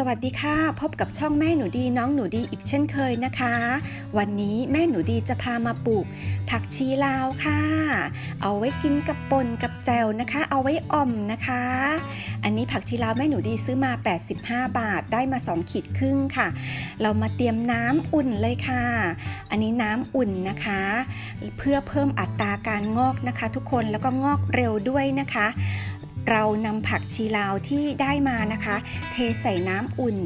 สวัสดีค่ะ พบกับช่องแม่หนูดีน้องหนูดีอีกเช่นเคยนะคะ วันนี้แม่หนูดีจะพามาปลูก ผักชีลาวค่ะ เอาไว้กินกับป่นกับแจวนะคะ เอาไว้อ่อมนะคะ อันนี้ผักชีลาวแม่หนูดีซื้อมา 85 บาทได้มา 2 ขีดครึ่งค่ะ เรามาเตรียมน้ำอุ่นเลยค่ะ อันนี้น้ำอุ่นนะคะ เพื่อเพิ่มอัตราการงอกนะคะ ทุกคนแล้วก็งอกเร็วด้วยนะคะ เรานำผักชีลาวที่ได้มานะคะ เทใส่น้ำอุ่น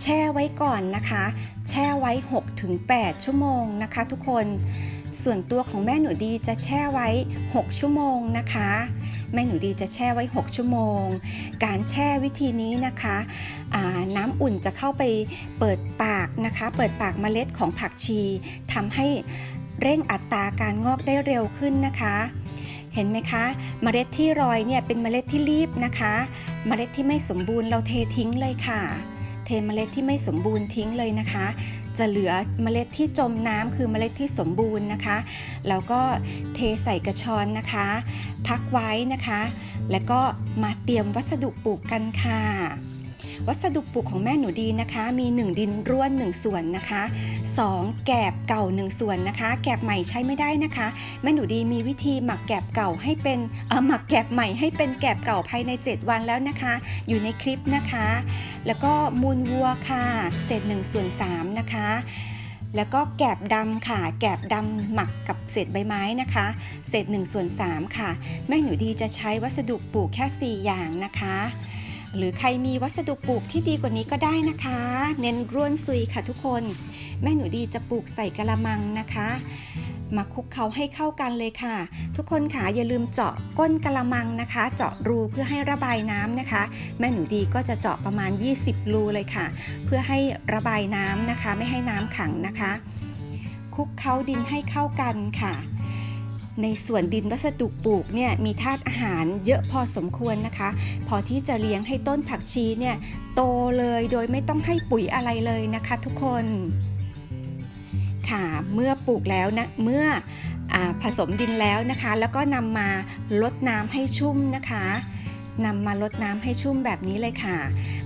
แช่ไว้ก่อนนะคะ แช่ไว้ 6-8 ชั่วโมงนะคะ ทุกคนส่วนตัวของแม่หนูดีจะแช่ไว้ 6 ชั่วโมงนะคะ แม่หนูดีจะแช่ไว้ 6 ชั่วโมง การแช่วิธีนี้นะคะน้ำอุ่นจะเข้าไปเปิดปากนะคะ เปิดปากเมล็ดของผักชีทำให้เร่งอัตราการงอกได้เร็วขึ้นนะคะ เห็นไหมคะเมล็ดที่รอยเนี่ยเป็นเมล็ดที่รีบนะคะเมล็ดที่ไม่สมบูรณ์เราเททิ้งเลยค่ะ เทเมล็ดที่ไม่สมบูรณ์ทิ้งเลยนะคะ จะเหลือเมล็ดที่จมน้ำคือเมล็ดที่สมบูรณ์นะคะแล้วก็เทใส่กระชอนนะคะ พักไว้นะคะ แล้วก็มาเตรียมวัสดุปลูกกันค่ะ วัสดุปลูกของแม่หนูดีนะคะ มี 1 ดินร่วน 1 ส่วนนะคะ 2 แกบเก่า 1 ส่วนนะคะ แกบใหม่ใช้ไม่ได้นะคะ แม่หนูดีมีวิธีหมักแกบเก่าให้เป็นหมักแกบใหม่ให้เป็นแกบเก่าภายใน 7 วันแล้วนะคะ อยู่ในคลิปนะคะ แล้วก็มูลวัวค่ะเศษ1ส่วน3นะคะแล้วก็แกบดำค่ะ แกบดำหมักกับเศษใบไม้นะคะ เศษ1ส่วน3ค่ะ แม่หนูดีจะใช้วัสดุปลูกแค่ 4 อย่างนะคะ หรือใครมีวัสดุปลูกที่ดีกว่านี้ก็ได้นะคะ เน้นร่วนซุยค่ะทุกคน แม่หนูดีจะปลูกใส่กระมังนะคะ มาคลุกเคล้าให้เข้ากันเลยค่ะ ทุกคนค่ะอย่าลืมเจาะก้นกระมังนะคะ เจาะรูเพื่อให้ระบายน้ำนะคะ แม่หนูดีก็จะเจาะประมาณ 20 รูเลยค่ะ เพื่อให้ระบายน้ำนะคะ ไม่ให้น้ำขังนะคะคลุกเคล้าดินให้เข้ากันค่ะ ในส่วนดินวัสดุปลูกเนี่ยมีธาตุอาหารเยอะพอสมควรนะคะ พอที่จะเลี้ยงให้ต้นผักชีเนี่ยโตเลยโดยไม่ต้องให้ปุ๋ยอะไรเลยนะคะทุกคนค่ะเมื่อปลูกแล้วนะเมื่ออผสมดินแล้วนะคะ แล้วก็นำมาลดน้ำให้ชุ่มนะคะ นำมาลดน้ำให้ชุ่มแบบนี้เลยค่ะ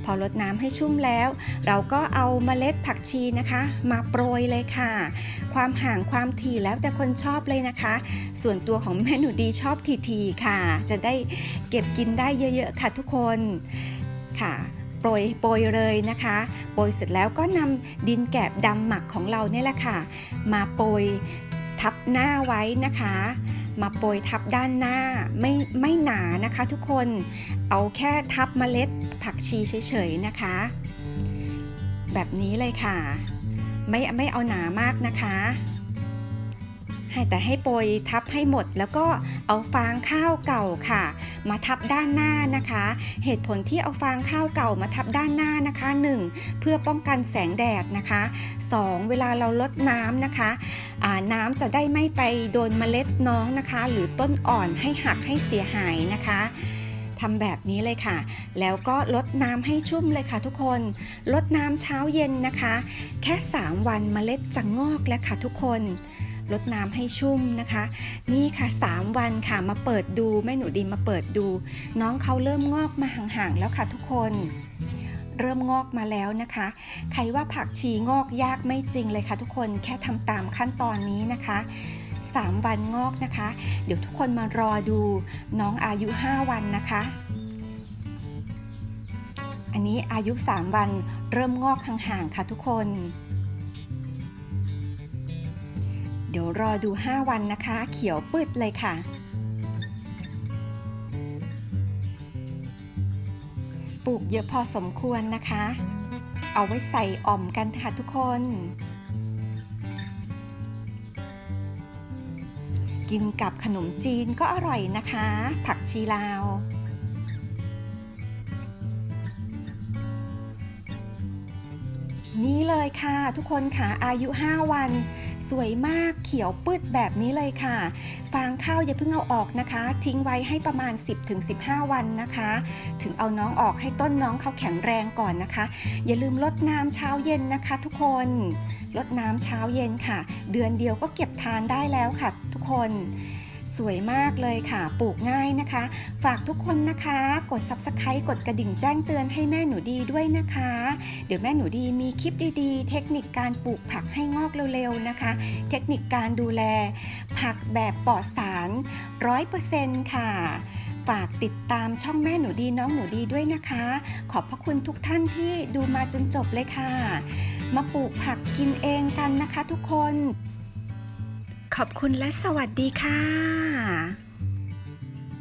พอลดน้ำให้ชุ่มแล้ว เราก็เอาเมล็ดผักชีนะคะ มาโปรยเลยค่ะ ความห่างความถี่แล้วแต่คนชอบเลยนะคะ ส่วนตัวของแม่หนูดีชอบทีๆค่ะ จะได้เก็บกินได้เยอะๆค่ะทุกคนค่ะโปรยโปรยเลยนะคะโปรยเสร็จแล้วก็นำดินแกบดำหมักของเราเนี่ยแหละค่ะ มาโปรยทับหน้าไว้นะคะ มาโปรยทับด้านหน้าไม่ไม่หนานะคะทุกคนเอาแค่ทับเมล็ดผักชีเฉยๆนะคะ แบบนี้เลยค่ะ ไม่ไม่เอาหนามากนะคะ แต่ให้โปรยทับให้หมด แล้วก็เอาฟางข้าวเก่าค่ะ มาทับด้านหน้านะคะ เหตุผลที่เอาฟางข้าวเก่ามาทับด้านหน้านะคะ 1. เพื่อป้องกันแสงแดดนะคะ 2. เวลาเราลดน้ำนะคะน้ำจะได้ไม่ไปโดนเมล็ดน้องนะคะ หรือต้นอ่อนให้หักให้เสียหายนะคะทำแบบนี้เลยค่ะ แล้วก็ลดน้ำให้ชุ่มเลยค่ะทุกคน ลดน้ำเช้าเย็นนะคะ แค่ 3 วันเมล็ดจะงอกแล้วค่ะทุกคน ลดน้ำให้ชุ่มนะคะ นี่ค่ะ 3 วันค่ะมาเปิดดูแม่หนูดีมาเปิดดู น้องเขาเริ่มงอกมาห่างๆแล้วค่ะทุกคนเริ่มงอกมาแล้วนะคะ ใครว่าผักชีงอกยากไม่จริงเลยค่ะทุกคน แค่ทำตามขั้นตอนนี้นะคะ 3 วันงอกนะคะ เดี๋ยวทุกคนมารอดูน้องอายุ 5 วันนะคะ อันนี้อายุ 3 วันเริ่มงอกห่างๆค่ะทุกคน ดี๋ยวรอดู 5 วันนะคะ เขียวปืดเลยค่ะ ปลูกเยอะพอสมควรนะคะ เอาไว้ใส่อ่อมกันค่ะทุกคน กินกับขนมจีนก็อร่อยนะคะ ผักชีลาวนี่เลยค่ะทุกคนค่ะอายุ 5 วัน สวยมากเขียวปืดแบบนี้เลยค่ะ ฟางข้าวอย่าเพิ่งเอาออกนะคะ ทิ้งไว้ให้ประมาณ 10-15 วันนะคะ ถึงเอาน้องออกให้ต้นน้องเขาแข็งแรงก่อนนะคะ อย่าลืมลดน้ำเช้าเย็นนะคะ ทุกคนลดน้ำเช้าเย็นค่ะ เดือนเดียวก็เก็บทานได้แล้วค่ะ ทุกคน สวยมากเลยค่ะ ปลูกง่ายนะคะ ฝากทุกคนนะคะ กด Subscribe กดกระดิ่งแจ้งเตือนให้แม่หนูดีด้วยนะคะ เดี๋ยวแม่หนูดีมีคลิปดีๆ เทคนิคการปลูกผักให้งอกเร็วๆนะคะ เทคนิคการดูแล ผักแบบปลอดสาร 100%ค่ะฝากติดตามช่องแม่หนูดีน้องหนูดีด้วยนะคะ ขอบพระคุณทุกท่านที่ดูมาจนจบเลยค่ะ มาปลูกผักกินเองกันนะคะทุกคน ขอบคุณและสวัสดีค่ะ